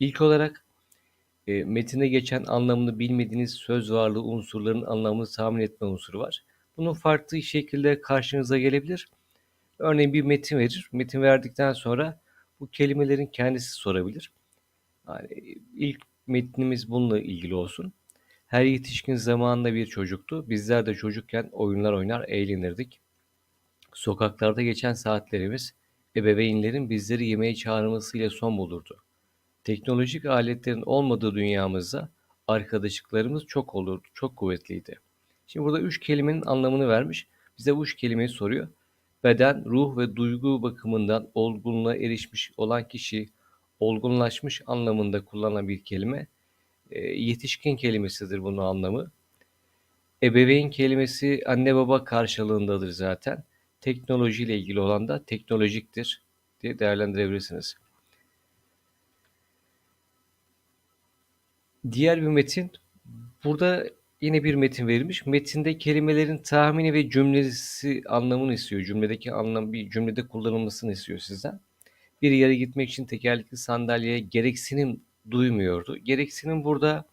İlk olarak e, metinde geçen anlamını bilmediğiniz söz varlığı unsurların anlamını tahmin etme unsuru var. Bunun farklı şekilde karşınıza gelebilir. Örneğin bir metin verir. Metin verdikten sonra bu kelimelerin kendisi sorabilir. Yani ilk metnimiz bununla ilgili olsun. Her yetişkin zamanında bir çocuktu. Bizler de çocukken oyunlar oynar, eğlenirdik. Sokaklarda geçen saatlerimiz ebeveynlerin bizleri yemeğe çağırmasıyla son bulurdu. Teknolojik aletlerin olmadığı dünyamızda arkadaşlıklarımız çok olurdu, çok kuvvetliydi. Şimdi burada üç kelimenin anlamını vermiş. Bize bu üç kelimeyi soruyor. Beden, ruh ve duygu bakımından olgunluğa erişmiş olan kişi, olgunlaşmış anlamında kullanılan bir kelime. E, yetişkin kelimesidir bunun anlamı. Ebeveyn kelimesi anne baba karşılığındadır zaten. Teknolojiyle ilgili olan da teknolojiktir diye değerlendirebilirsiniz. Diğer bir metin. Burada yine bir metin verilmiş. Metinde kelimelerin tahmini ve cümlesi anlamını istiyor. Cümledeki anlam bir cümlede kullanılmasını istiyor sizden. Bir yere gitmek için tekerlekli sandalyeye gereksinim duymuyordu. Gereksinim burada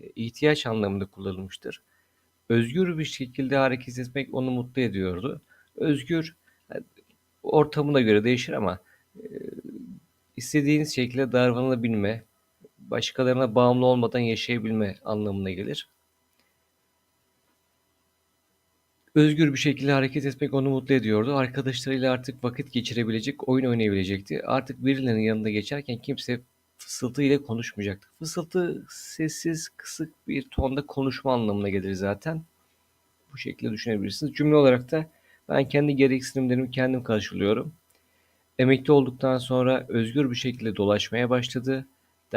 e, ihtiyaç anlamında kullanılmıştır. Özgür bir şekilde hareket etmek onu mutlu ediyordu. Özgür e, ortamına göre değişir ama e, istediğiniz şekilde davranılabilme, başkalarına bağımlı olmadan yaşayabilme anlamına gelir. Özgür bir şekilde hareket etmek onu mutlu ediyordu. Arkadaşlarıyla artık vakit geçirebilecek, oyun oynayabilecekti. Artık birilerinin yanında geçerken kimse fısıltı ile konuşmayacaktı. Fısıltı sessiz, kısık bir tonda konuşma anlamına gelir zaten. Bu şekilde düşünebilirsiniz. Cümle olarak da ben kendi gereksinimlerimi kendim karşılıyorum. Emekli olduktan sonra özgür bir şekilde dolaşmaya başladı.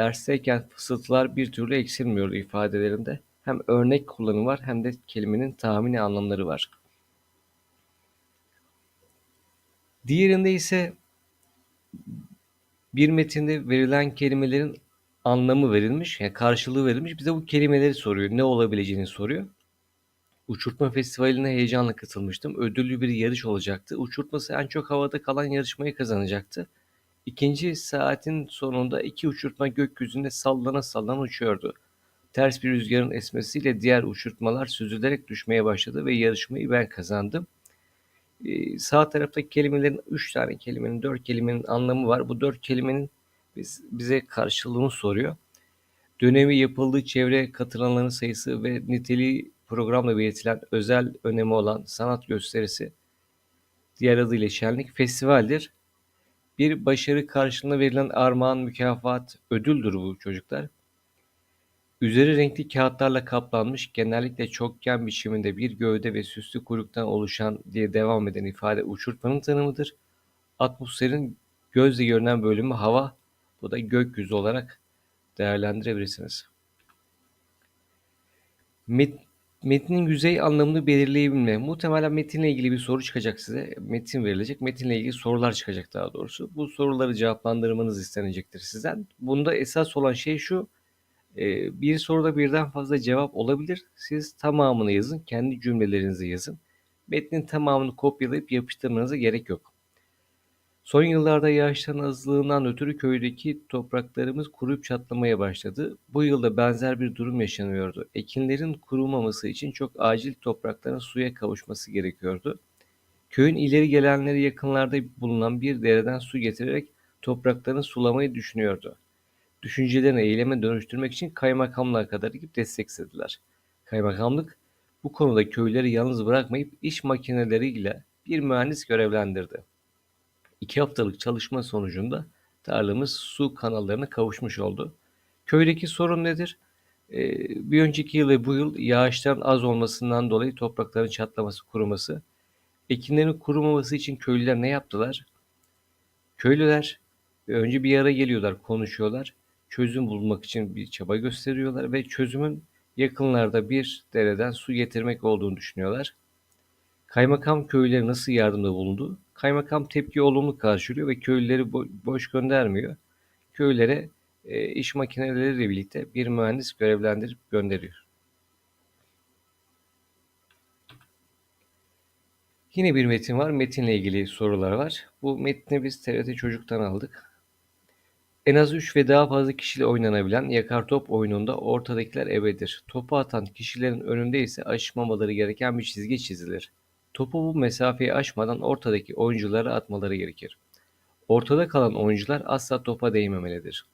Dersteyken fısıltılar bir türlü eksilmiyordu ifadelerinde. Hem örnek kullanım var hem de kelimenin tahmini anlamları var. Diğerinde ise bir metinde verilen kelimelerin anlamı verilmiş, yani karşılığı verilmiş. Bize bu kelimeleri soruyor, ne olabileceğini soruyor. Uçurtma Festivali'ne heyecanla katılmıştım. Ödüllü bir yarış olacaktı. Uçurtması en çok havada kalan yarışmayı kazanacaktı. İkinci saatin sonunda iki uçurtma gökyüzünde sallana sallana uçuyordu. Ters bir rüzgarın esmesiyle diğer uçurtmalar süzülerek düşmeye başladı ve yarışmayı ben kazandım. Ee, sağ taraftaki kelimelerin üç tane kelimenin, dört kelimenin anlamı var. Bu dört kelimenin biz, bize karşılığını soruyor. Dönemi yapıldığı çevre katılanların sayısı ve niteliği programla belirtilen özel önemi olan sanat gösterisi, diğer adıyla şenlik, festivaldir. Bir başarı karşılığında verilen armağan, mükafat, ödüldür bu çocuklar. Üzeri renkli kağıtlarla kaplanmış, genellikle çokgen biçiminde bir gövde ve süslü kuyruktan oluşan diye devam eden ifade uçurtmanın tanımıdır. Atmosferin gözle görünen bölümü hava, bu da gökyüzü olarak değerlendirebilirsiniz. Metnin yüzey anlamını belirleyebilme. Muhtemelen metinle ilgili bir soru çıkacak size. Metin verilecek. Metinle ilgili sorular çıkacak daha doğrusu. Bu soruları cevaplandırmanız istenecektir sizden. Bunda esas olan şey şu. E, bir soruda birden fazla cevap olabilir. Siz tamamını yazın. Kendi cümlelerinizi yazın. Metnin tamamını kopyalayıp yapıştırmanıza gerek yok. Son yıllarda yağışların azlığından ötürü köydeki topraklarımız kuruyup çatlamaya başladı. Bu yılda benzer bir durum yaşanıyordu. Ekinlerin kurumaması için çok acil toprakların suya kavuşması gerekiyordu. Köyün ileri gelenleri yakınlarda bulunan bir dereden su getirerek topraklarını sulamayı düşünüyordu. Düşüncelerini eyleme dönüştürmek için kaymakamlığa kadar gidip destek istediler. Kaymakamlık bu konuda köyleri yalnız bırakmayıp iş makineleriyle bir mühendis görevlendirdi. İki haftalık çalışma sonucunda tarlamız su kanallarına kavuşmuş oldu. Köydeki sorun nedir? Ee, bir önceki yıl ve bu yıl yağışların az olmasından dolayı toprakların çatlaması, kuruması. Ekinlerin kurumaması için köylüler ne yaptılar? Köylüler önce bir yere geliyorlar, konuşuyorlar. Çözüm bulmak için bir çaba gösteriyorlar ve çözümün yakınlarda bir dereden su getirmek olduğunu düşünüyorlar. Kaymakam köylülere nasıl yardımda bulundu? Kaymakam tepki olumlu karşılıyor ve köylüleri bo- boş göndermiyor. Köylere e, iş makineleriyle birlikte bir mühendis görevlendirip gönderiyor. Yine bir metin var. Metinle ilgili sorular var. Bu metni biz TRT Çocuk'tan aldık. En az 3 ve daha fazla kişiyle oynanabilen yakar top oyununda ortadakiler ebedir. Topu atan kişilerin önünde ise aşmamaları gereken bir çizgi çizilir. Topu bu mesafeyi aşmadan ortadaki oyunculara atmaları gerekir. Ortada kalan oyuncular asla topa değmemelidir.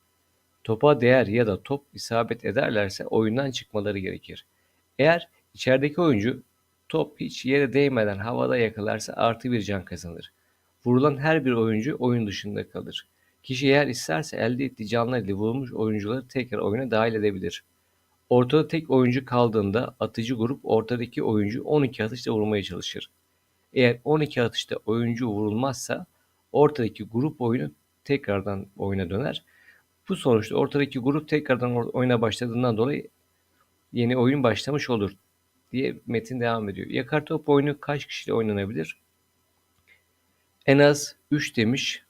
Topa değer ya da top isabet ederlerse oyundan çıkmaları gerekir. Eğer içerideki oyuncu top hiç yere değmeden havada yakalarsa artı bir can kazanır. Vurulan her bir oyuncu oyun dışında kalır. Kişi eğer isterse elde ettiği canlar ile vurulmuş oyuncuları tekrar oyuna dahil edebilir. Ortada tek oyuncu kaldığında atıcı grup ortadaki oyuncu 12 atışla vurmaya çalışır. Eğer 12 atışta oyuncu vurulmazsa ortadaki grup oyunu tekrardan oyuna döner. Bu sonuçta ortadaki grup tekrardan oyuna başladığından dolayı yeni oyun başlamış olur diye metin devam ediyor. Yakar top oyunu kaç kişiyle oynanabilir? En az 3 demiş.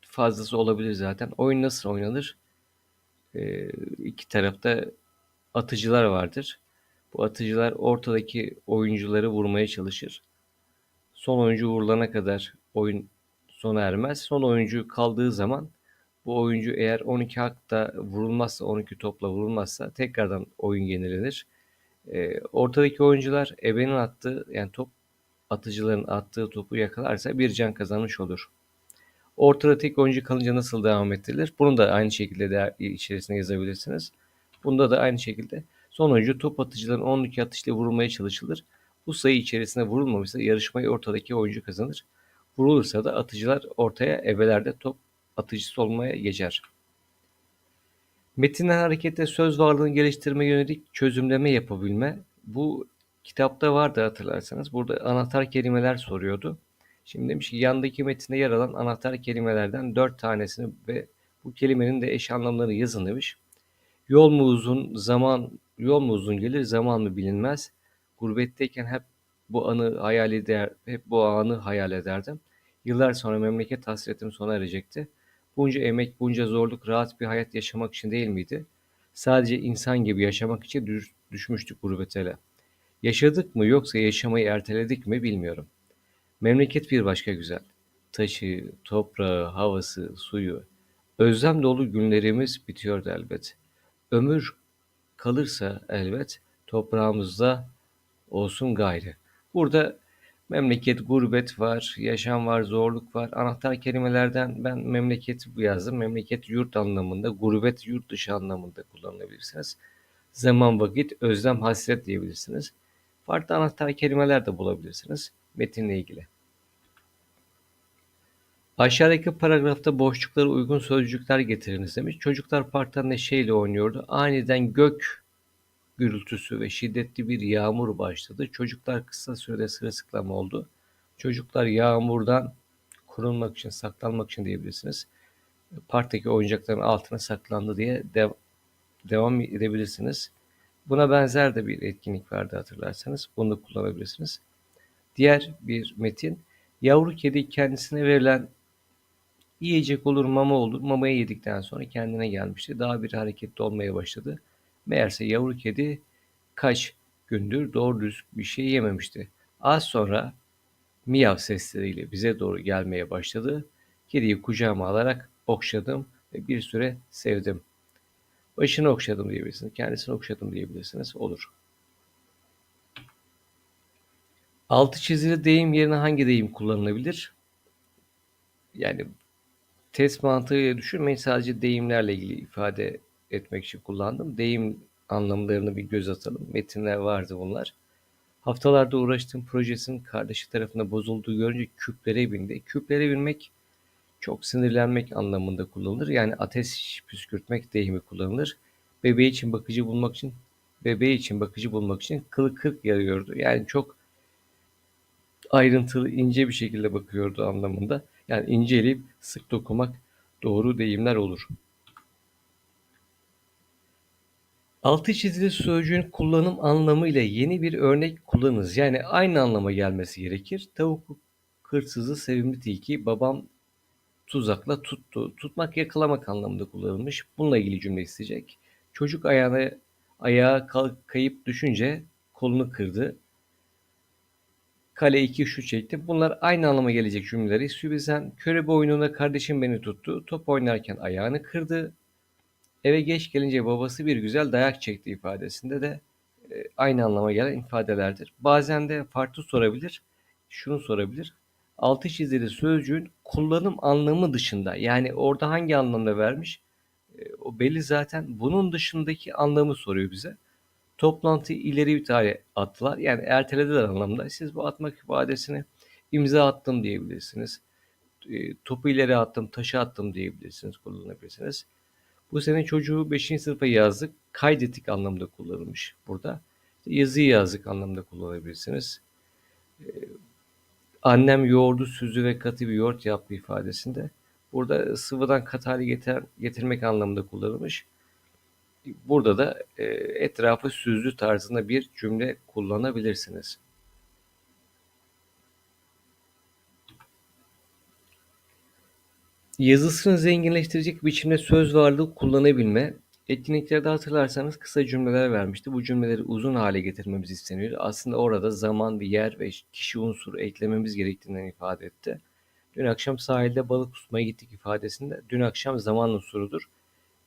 Fazlası olabilir zaten. Oyun nasıl oynanır? Ee, iki tarafta atıcılar vardır. Bu atıcılar ortadaki oyuncuları vurmaya çalışır. Son oyuncu vurulana kadar oyun sona ermez. Son oyuncu kaldığı zaman bu oyuncu eğer 12 hakta vurulmazsa, 12 topla vurulmazsa tekrardan oyun yenilenir. E, ortadaki oyuncular ebenin attığı yani top atıcıların attığı topu yakalarsa bir can kazanmış olur. Ortada tek oyuncu kalınca nasıl devam ettirilir? Bunu da aynı şekilde de içerisine yazabilirsiniz. Bunda da aynı şekilde son oyuncu top atıcıların 12 atışla vurulmaya çalışılır. Bu sayı içerisine vurulmamışsa yarışmayı ortadaki oyuncu kazanır. Vurulursa da atıcılar ortaya ebelerde top atıcısı olmaya geçer. Metinden hareketle söz varlığını geliştirme yönelik çözümleme yapabilme. Bu kitapta vardı hatırlarsanız. Burada anahtar kelimeler soruyordu. Şimdi demiş ki yandaki metinde yer alan anahtar kelimelerden dört tanesini ve bu kelimenin de eş anlamları yazın demiş. Yol mu uzun, zaman yol mu uzun gelir, zaman mı bilinmez. Gurbetteyken hep bu anı hayal eder, hep bu anı hayal ederdim. Yıllar sonra memleket hasretim sona erecekti. Bunca emek, bunca zorluk rahat bir hayat yaşamak için değil miydi? Sadece insan gibi yaşamak için düş, düşmüştük gurbetele. Yaşadık mı yoksa yaşamayı erteledik mi bilmiyorum. Memleket bir başka güzel. Taşı, toprağı, havası, suyu. Özlem dolu günlerimiz bitiyordu elbet. Ömür kalırsa elbet toprağımızda olsun gayrı. Burada memleket, gurbet var, yaşam var, zorluk var. Anahtar kelimelerden ben memleket yazdım. Memleket yurt anlamında, gurbet yurt dışı anlamında kullanabilirsiniz. Zaman, vakit, özlem, hasret diyebilirsiniz. Farklı anahtar kelimeler de bulabilirsiniz metinle ilgili. Aşağıdaki paragrafta boşluklara uygun sözcükler getiriniz demiş. Çocuklar parkta neşeyle oynuyordu. Aniden gök gürültüsü ve şiddetli bir yağmur başladı. Çocuklar kısa sürede sırılsıklam oldu. Çocuklar yağmurdan korunmak için, saklanmak için diyebilirsiniz. Parktaki oyuncakların altına saklandı diye dev devam edebilirsiniz. Buna benzer de bir etkinlik vardı hatırlarsanız. Bunu da kullanabilirsiniz. Diğer bir metin. Yavru kedi kendisine verilen yiyecek olur, mama olur. Mamayı yedikten sonra kendine gelmişti. Daha bir hareketli olmaya başladı. Meğerse yavru kedi kaç gündür doğru düz bir şey yememişti. Az sonra miyav sesleriyle bize doğru gelmeye başladı. Kediyi kucağıma alarak okşadım ve bir süre sevdim. Başını okşadım diyebilirsiniz, kendisini okşadım diyebilirsiniz. Olur. Altı çizili deyim yerine hangi deyim kullanılabilir? Yani test mantığıyla düşünmeyin sadece deyimlerle ilgili ifade etmek için kullandım. Deyim anlamlarını bir göz atalım. Metinler vardı bunlar. Haftalarda uğraştığım projesinin kardeşi tarafına bozulduğu görünce küplere bindi. Küplere binmek çok sinirlenmek anlamında kullanılır. Yani ateş püskürtmek deyimi kullanılır. Bebeği için bakıcı bulmak için bebeği için bakıcı bulmak için kılı kırk yarıyordu. Yani çok ayrıntılı, ince bir şekilde bakıyordu anlamında. Yani inceleyip sık dokumak doğru deyimler olur. Altı çizili sözcüğün kullanım anlamı ile yeni bir örnek kullanınız. Yani aynı anlama gelmesi gerekir. Tavuk hırsızı sevimli tilki babam tuzakla tuttu. Tutmak yakalamak anlamında kullanılmış. Bununla ilgili cümle isteyecek. Çocuk ayağına ayağa kayıp düşünce kolunu kırdı. Kale 2 şut çekti. Bunlar aynı anlama gelecek cümleleri. Sübizan körebe oyununda kardeşim beni tuttu. Top oynarken ayağını kırdı. Eve geç gelince babası bir güzel dayak çekti ifadesinde de e, aynı anlama gelen ifadelerdir. Bazen de farklı sorabilir. Şunu sorabilir. Altı çizili sözcüğün kullanım anlamı dışında yani orada hangi anlamda vermiş e, o belli zaten. Bunun dışındaki anlamı soruyor bize. Toplantıyı ileri bir tarih attılar. Yani ertelediler anlamda. Siz bu atmak ifadesini imza attım diyebilirsiniz. E, topu ileri attım, taşı attım diyebilirsiniz, kullanabilirsiniz. Bu sene çocuğu 5. sınıfa yazdık. Kaydettik anlamda kullanılmış burada. Yazıyı yazdık anlamda kullanabilirsiniz. Ee, annem yoğurdu süzü ve katı bir yoğurt yaptı ifadesinde. Burada sıvıdan katı hale getir, getirmek anlamında kullanılmış. Burada da e, etrafı süzlü tarzında bir cümle kullanabilirsiniz. Yazısını zenginleştirecek biçimde söz varlığı kullanabilme. Etkinliklerde hatırlarsanız kısa cümleler vermişti. Bu cümleleri uzun hale getirmemiz isteniyor. Aslında orada zaman, yer ve kişi unsuru eklememiz gerektiğinden ifade etti. Dün akşam sahilde balık tutmaya gittik ifadesinde. Dün akşam zaman unsurudur.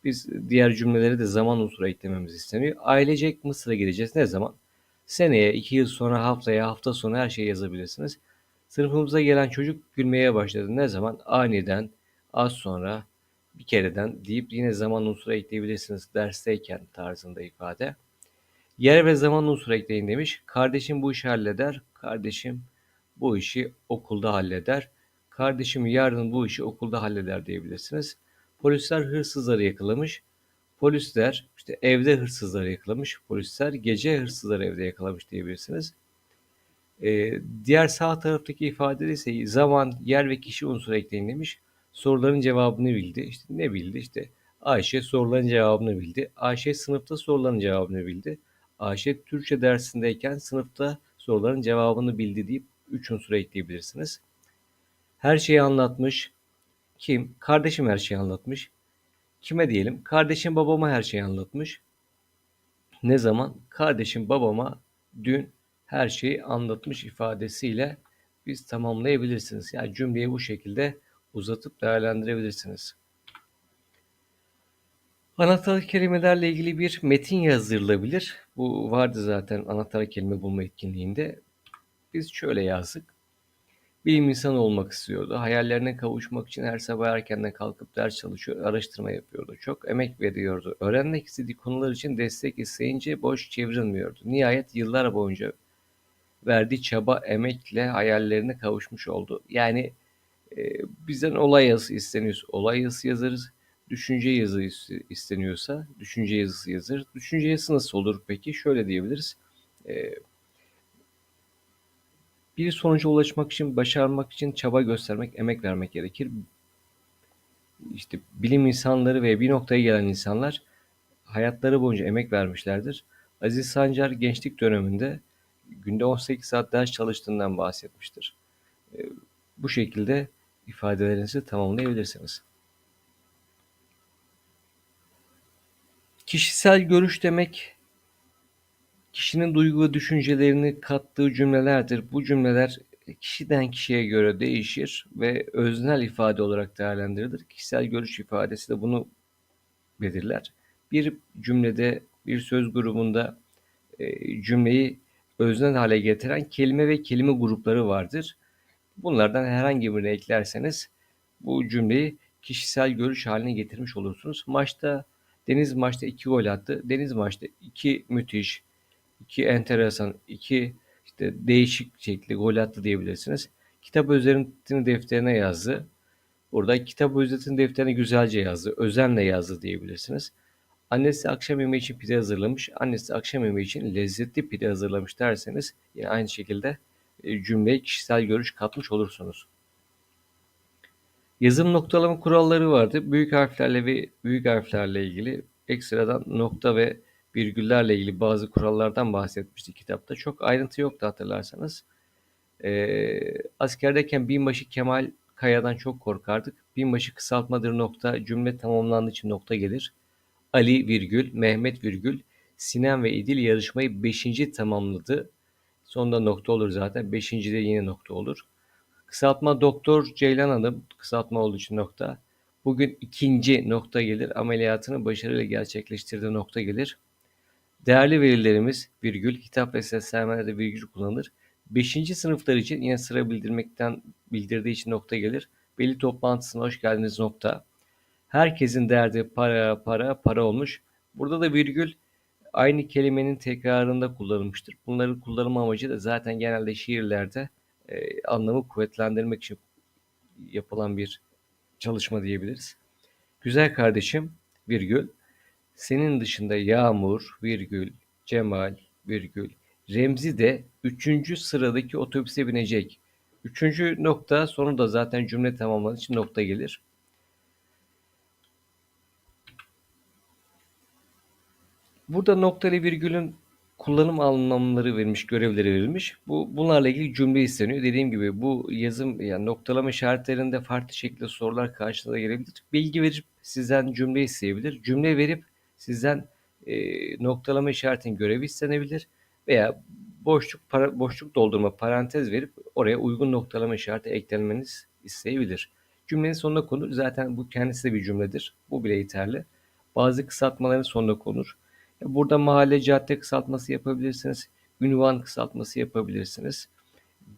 Biz diğer cümleleri de zaman unsuru eklememiz isteniyor. Ailecek Mısır'a gideceğiz. Ne zaman? Seneye, iki yıl sonra, haftaya, hafta sonu her şeyi yazabilirsiniz. Sınıfımıza gelen çocuk gülmeye başladı. Ne zaman? Aniden, az sonra, bir kereden deyip yine zaman unsuru ekleyebilirsiniz dersteyken tarzında ifade. Yer ve zaman unsuru ekleyin demiş. Kardeşim bu işi halleder. Kardeşim bu işi okulda halleder. Kardeşim yarın bu işi okulda halleder diyebilirsiniz. Polisler hırsızları yakalamış. Polisler işte evde hırsızları yakalamış. Polisler gece hırsızları evde yakalamış diyebilirsiniz. Ee, diğer sağ taraftaki ifade ise zaman, yer ve kişi unsuru ekleyin. Soruların cevabını bildi. İşte ne bildi? İşte Ayşe soruların cevabını bildi. Ayşe sınıfta soruların cevabını bildi. Ayşe Türkçe dersindeyken sınıfta soruların cevabını bildi deyip üç unsur ekleyebilirsiniz. Her şeyi anlatmış. Kim? Kardeşim her şeyi anlatmış. Kime diyelim? Kardeşim babama her şeyi anlatmış. Ne zaman? Kardeşim babama dün her şeyi anlatmış ifadesiyle biz tamamlayabilirsiniz. Yani cümleyi bu şekilde uzatıp değerlendirebilirsiniz. Anahtar kelimelerle ilgili bir metin yazılabilir. Bu vardı zaten anahtar kelime bulma etkinliğinde. Biz şöyle yazdık. Bilim insanı olmak istiyordu. Hayallerine kavuşmak için her sabah erkenden kalkıp ders çalışıyor, araştırma yapıyordu. Çok emek veriyordu. Öğrenmek istediği konular için destek isteyince boş çevrilmiyordu. Nihayet yıllar boyunca verdiği çaba, emekle hayallerine kavuşmuş oldu. Yani e, bizden olay yazısı isteniyorsa olay yazısı yazarız. Düşünce yazısı isteniyorsa düşünce yazısı yazarız. Düşünce yazısı nasıl olur peki? Şöyle diyebiliriz. E, bir sonuca ulaşmak için, başarmak için çaba göstermek, emek vermek gerekir. İşte bilim insanları ve bir noktaya gelen insanlar hayatları boyunca emek vermişlerdir. Aziz Sancar gençlik döneminde günde 18 saat ders çalıştığından bahsetmiştir. E, bu şekilde ifadelerinizi tamamlayabilirsiniz. Kişisel görüş demek kişinin duygu ve düşüncelerini kattığı cümlelerdir. Bu cümleler kişiden kişiye göre değişir ve öznel ifade olarak değerlendirilir. Kişisel görüş ifadesi de bunu belirler. Bir cümlede, bir söz grubunda e, cümleyi öznel hale getiren kelime ve kelime grupları vardır. Bunlardan herhangi birini eklerseniz bu cümleyi kişisel görüş haline getirmiş olursunuz. Maçta Deniz maçta iki gol attı. Deniz maçta iki müthiş, iki enteresan, iki işte değişik şekli gol attı diyebilirsiniz. Kitap özetini defterine yazdı. Burada kitap özetini defterine güzelce yazdı. Özenle yazdı diyebilirsiniz. Annesi akşam yemeği için pide hazırlamış. Annesi akşam yemeği için lezzetli pide hazırlamış derseniz yine aynı şekilde e, cümleye kişisel görüş katmış olursunuz. Yazım noktalama kuralları vardı. Büyük harflerle ve büyük harflerle ilgili ekstradan nokta ve virgüllerle ilgili bazı kurallardan bahsetmişti kitapta. Çok ayrıntı yoktu hatırlarsanız. Ee, askerdeyken binbaşı Kemal Kaya'dan çok korkardık. Binbaşı kısaltmadır nokta, cümle tamamlandığı için nokta gelir. Ali virgül, Mehmet virgül, Sinem ve İdil yarışmayı beşinci tamamladı. Sonunda nokta olur zaten. Beşinci de yine nokta olur. Kısaltma Doktor Ceylan Hanım. Kısaltma olduğu için nokta. Bugün ikinci nokta gelir. Ameliyatını başarıyla gerçekleştirdiği nokta gelir. Değerli verilerimiz virgül, hitap ve seslenmelerde virgül kullanılır. Beşinci sınıflar için yine sıra bildirmekten bildirdiği için nokta gelir. Belli toplantısına hoş geldiniz nokta. Herkesin derdi para, para, para olmuş. Burada da virgül aynı kelimenin tekrarında kullanılmıştır. Bunların kullanılma amacı da zaten genelde şiirlerde e, anlamı kuvvetlendirmek için yapılan bir çalışma diyebiliriz. Güzel kardeşim, virgül. Senin dışında Yağmur, virgül, Cemal, virgül. Remzi de üçüncü sıradaki otobüse binecek. Üçüncü nokta sonu da zaten cümle tamamladığı için nokta gelir. Burada nokta ile virgülün kullanım anlamları verilmiş, görevleri verilmiş. Bu bunlarla ilgili cümle isteniyor. Dediğim gibi bu yazım yani noktalama işaretlerinde farklı şekilde sorular karşınıza gelebilir. Bilgi verip sizden cümle isteyebilir. Cümle verip sizden e, noktalama işaretinin görevi istenebilir veya boşluk para, boşluk doldurma parantez verip oraya uygun noktalama işareti eklenmeniz isteyebilir. Cümlenin sonuna konur. Zaten bu kendisi de bir cümledir. Bu bile yeterli. Bazı kısaltmaların sonuna konur. Burada mahalle cadde kısaltması yapabilirsiniz. Ünvan kısaltması yapabilirsiniz.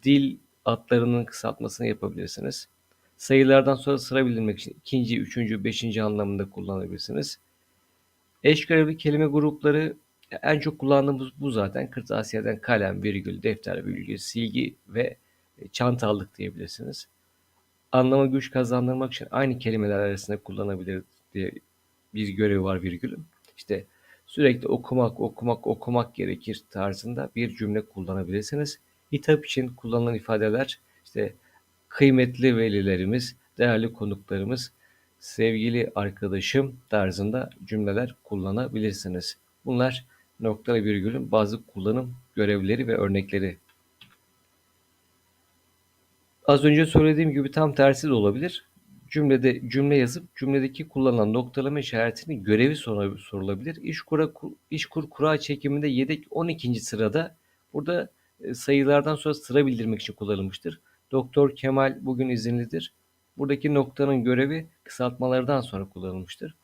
Dil adlarının kısaltmasını yapabilirsiniz. Sayılardan sonra sıra bildirmek için ikinci, üçüncü, beşinci anlamında kullanabilirsiniz. Eş kelime grupları en çok kullandığımız bu zaten. Kırtasiyeden kalem, virgül, defter, virgül, silgi ve çanta aldık diyebilirsiniz. Anlama güç kazandırmak için aynı kelimeler arasında kullanabilir diye bir görevi var virgülün. İşte sürekli okumak, okumak, okumak gerekir tarzında bir cümle kullanabilirsiniz. Hitap için kullanılan ifadeler işte kıymetli velilerimiz, değerli konuklarımız, sevgili arkadaşım tarzında cümleler kullanabilirsiniz. Bunlar nokta virgülün bazı kullanım görevleri ve örnekleri. Az önce söylediğim gibi tam tersi de olabilir cümlede cümle yazıp cümledeki kullanılan noktalama işaretinin görevi sorulabilir. İşkura, İşkur kura çekiminde yedek 12. sırada burada e, sayılardan sonra sıra bildirmek için kullanılmıştır. Doktor Kemal bugün izinlidir. Buradaki noktanın görevi kısaltmalardan sonra kullanılmıştır.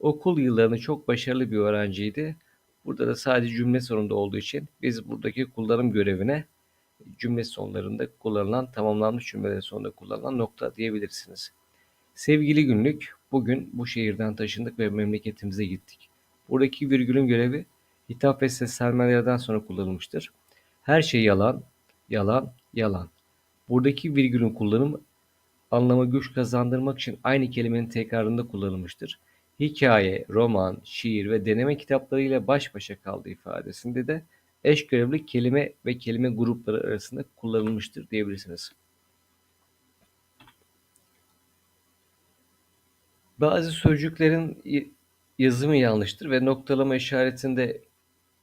Okul yıllarını çok başarılı bir öğrenciydi. Burada da sadece cümle sonunda olduğu için biz buradaki kullanım görevine cümle sonlarında kullanılan, tamamlanmış cümleler sonunda kullanılan nokta diyebilirsiniz. Sevgili günlük, bugün bu şehirden taşındık ve memleketimize gittik. Buradaki virgülün görevi hitap ve seslenmelerden sonra kullanılmıştır. Her şey yalan, yalan, yalan. Buradaki virgülün kullanımı anlama güç kazandırmak için aynı kelimenin tekrarında kullanılmıştır. Hikaye, roman, şiir ve deneme kitaplarıyla baş başa kaldı ifadesinde de eş görevli kelime ve kelime grupları arasında kullanılmıştır diyebilirsiniz. Bazı sözcüklerin yazımı yanlıştır ve noktalama işaretinde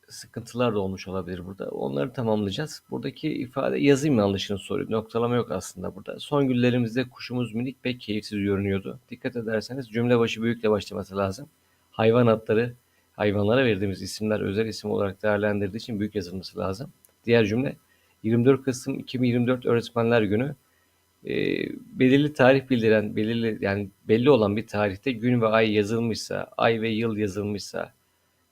sıkıntılar da olmuş olabilir burada. Onları tamamlayacağız. Buradaki ifade yazım yanlışını soruyor. Noktalama yok aslında burada. Son günlerimizde kuşumuz minik pek keyifsiz görünüyordu. Dikkat ederseniz cümle başı büyükle başlaması lazım. Hayvan adları, hayvanlara verdiğimiz isimler özel isim olarak değerlendirdiği için büyük yazılması lazım. Diğer cümle 24 Kasım 2024 Öğretmenler Günü e, belirli tarih bildiren, belirli yani belli olan bir tarihte gün ve ay yazılmışsa, ay ve yıl yazılmışsa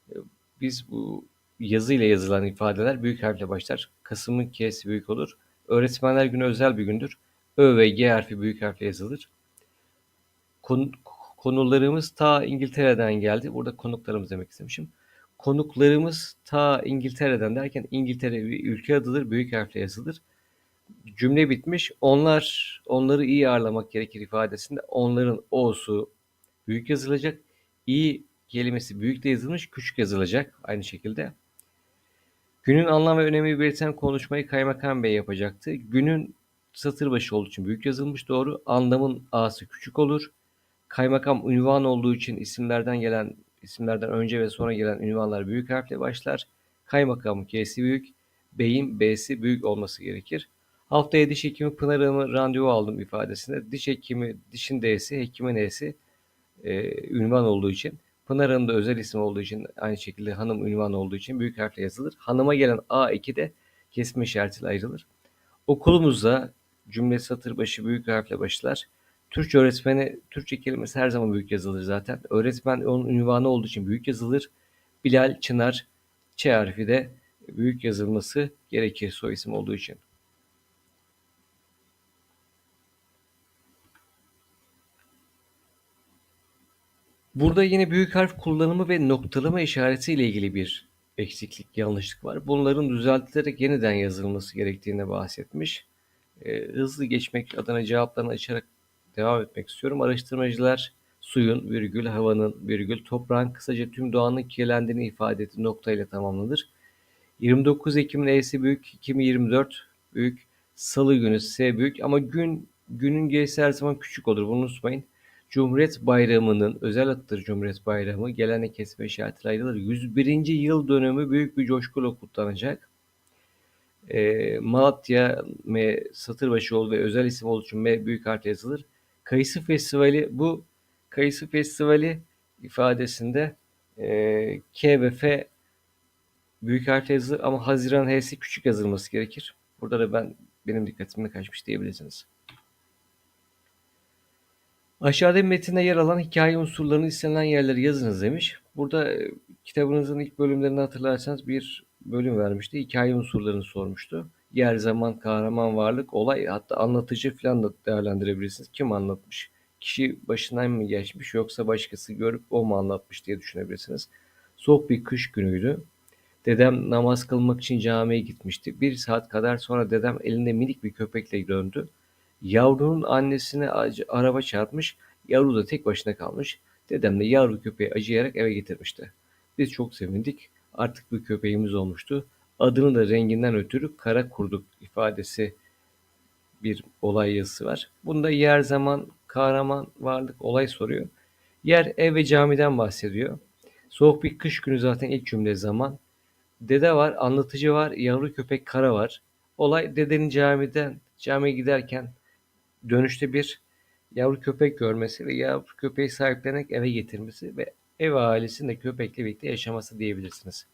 e, biz bu yazı ile yazılan ifadeler büyük harfle başlar. Kasım'ın K'si büyük olur. Öğretmenler günü özel bir gündür. Ö ve G harfi büyük harfle yazılır. Kon, konularımız ta İngiltere'den geldi. Burada konuklarımız demek istemişim. Konuklarımız ta İngiltere'den derken İngiltere bir ülke adıdır. Büyük harfle yazılır cümle bitmiş. Onlar onları iyi ağırlamak gerekir ifadesinde onların o'su büyük yazılacak. İyi kelimesi büyük de yazılmış, küçük yazılacak aynı şekilde. Günün anlam ve önemi belirten konuşmayı Kaymakam Bey yapacaktı. Günün satır başı olduğu için büyük yazılmış doğru. Anlamın a'sı küçük olur. Kaymakam ünvan olduğu için isimlerden gelen isimlerden önce ve sonra gelen ünvanlar büyük harfle başlar. Kaymakamın K'si büyük, beyin B'si büyük olması gerekir. Haftaya diş hekimi Pınar randevu aldım ifadesinde. Diş hekimi, dişin D'si, hekimin E'si e, ünvan olduğu için. Pınar Hanım da özel isim olduğu için aynı şekilde hanım ünvan olduğu için büyük harfle yazılır. Hanıma gelen A2 de kesme işaretiyle ayrılır. Okulumuzda cümle satır başı büyük harfle başlar. Türkçe öğretmeni, Türkçe kelimesi her zaman büyük yazılır zaten. Öğretmen onun ünvanı olduğu için büyük yazılır. Bilal, Çınar, Ç harfi de büyük yazılması gerekir soy isim olduğu için. Burada yine büyük harf kullanımı ve noktalama işareti ile ilgili bir eksiklik, yanlışlık var. Bunların düzeltilerek yeniden yazılması gerektiğine bahsetmiş. E, hızlı geçmek adına cevaplarını açarak devam etmek istiyorum. Araştırmacılar suyun, virgül, havanın, virgül, toprağın kısaca tüm doğanın kirlendiğini ifade ettiği noktayla tamamlanır. 29 Ekim'in E'si büyük, 2024 büyük, Salı günü S büyük ama gün günün G'si her zaman küçük olur. Bunu unutmayın. Cumhuriyet Bayramı'nın özel adıdır Cumhuriyet Bayramı. Gelen kesme işaretiyle ayrılır. 101. yıl dönümü büyük bir coşkuyla kutlanacak. E, Malatya M satır başı ol ve özel isim olduğu için M büyük harfle yazılır. Kayısı Festivali bu Kayısı Festivali ifadesinde e, K ve F büyük harfle yazılır ama Haziran H'si küçük yazılması gerekir. Burada da ben benim dikkatimde kaçmış diyebilirsiniz. Aşağıda metinde yer alan hikaye unsurlarını istenilen yerleri yazınız demiş. Burada e, kitabınızın ilk bölümlerini hatırlarsanız bir bölüm vermişti. Hikaye unsurlarını sormuştu. Yer, zaman, kahraman, varlık, olay hatta anlatıcı falan da değerlendirebilirsiniz. Kim anlatmış? Kişi başından mı geçmiş yoksa başkası görüp o mu anlatmış diye düşünebilirsiniz. Soğuk bir kış günüydü. Dedem namaz kılmak için camiye gitmişti. Bir saat kadar sonra dedem elinde minik bir köpekle döndü. Yavrunun annesine araba çarpmış, yavru da tek başına kalmış. Dedem de yavru köpeği acıyarak eve getirmişti. Biz çok sevindik. Artık bir köpeğimiz olmuştu. Adını da renginden ötürü kara kurduk ifadesi bir olay yazısı var. Bunda yer, zaman, kahraman, varlık, olay soruyor. Yer, ev ve camiden bahsediyor. Soğuk bir kış günü zaten ilk cümle zaman. Dede var, anlatıcı var, yavru köpek kara var. Olay dedenin camiden, camiye giderken dönüşte bir yavru köpek görmesi ve yavru köpeği sahiplenerek eve getirmesi ve ev ailesinin de köpekle birlikte yaşaması diyebilirsiniz.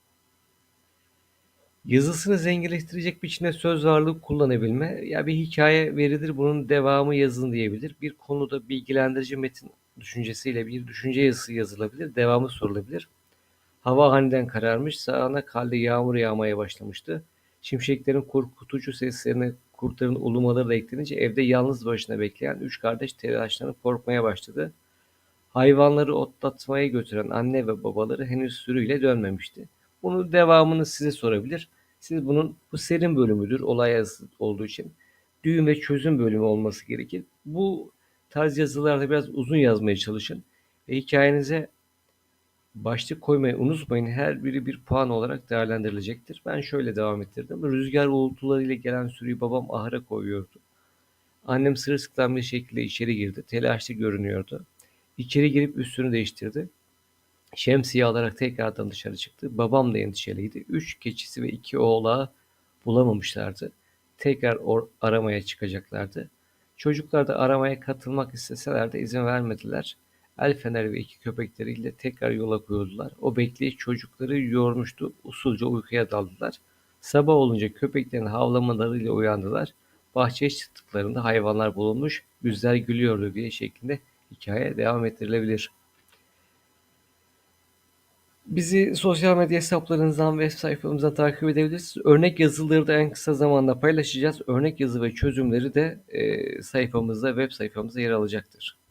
Yazısını zenginleştirecek biçimde söz varlığı kullanabilme. Ya bir hikaye veridir bunun devamı yazın diyebilir. Bir konuda bilgilendirici metin düşüncesiyle bir düşünce yazısı yazılabilir. Devamı sorulabilir. Hava aniden kararmış. Sağına kaldı yağmur yağmaya başlamıştı. Şimşeklerin korkutucu seslerine kurtların ulumaları da eklenince evde yalnız başına bekleyen üç kardeş telaşlanıp korkmaya başladı. Hayvanları otlatmaya götüren anne ve babaları henüz sürüyle dönmemişti. Bunu devamını size sorabilir. Siz bunun bu serin bölümüdür olay yazısı olduğu için. Düğün ve çözüm bölümü olması gerekir. Bu tarz yazılarda biraz uzun yazmaya çalışın. Ve hikayenize başlık koymayı unutmayın. Her biri bir puan olarak değerlendirilecektir. Ben şöyle devam ettirdim. Rüzgar uğultularıyla gelen sürüyü babam ahıra koyuyordu. Annem sırılsıklam bir şekilde içeri girdi. Telaşlı görünüyordu. İçeri girip üstünü değiştirdi. Şemsiye alarak tekrardan dışarı çıktı. Babam da endişeliydi. Üç keçisi ve iki oğlağı bulamamışlardı. Tekrar aramaya çıkacaklardı. Çocuklar da aramaya katılmak isteseler de izin vermediler. El feneri ve iki köpekleriyle tekrar yola koyuldular. O bekleyiş çocukları yormuştu. Usulca uykuya daldılar. Sabah olunca köpeklerin havlamalarıyla uyandılar. Bahçeye çıktıklarında hayvanlar bulunmuş, yüzler gülüyordu diye şeklinde hikaye devam ettirilebilir. Bizi sosyal medya hesaplarınızdan ve sayfamızdan takip edebilirsiniz. Örnek yazıları da en kısa zamanda paylaşacağız. Örnek yazı ve çözümleri de e, sayfamızda, web sayfamızda yer alacaktır.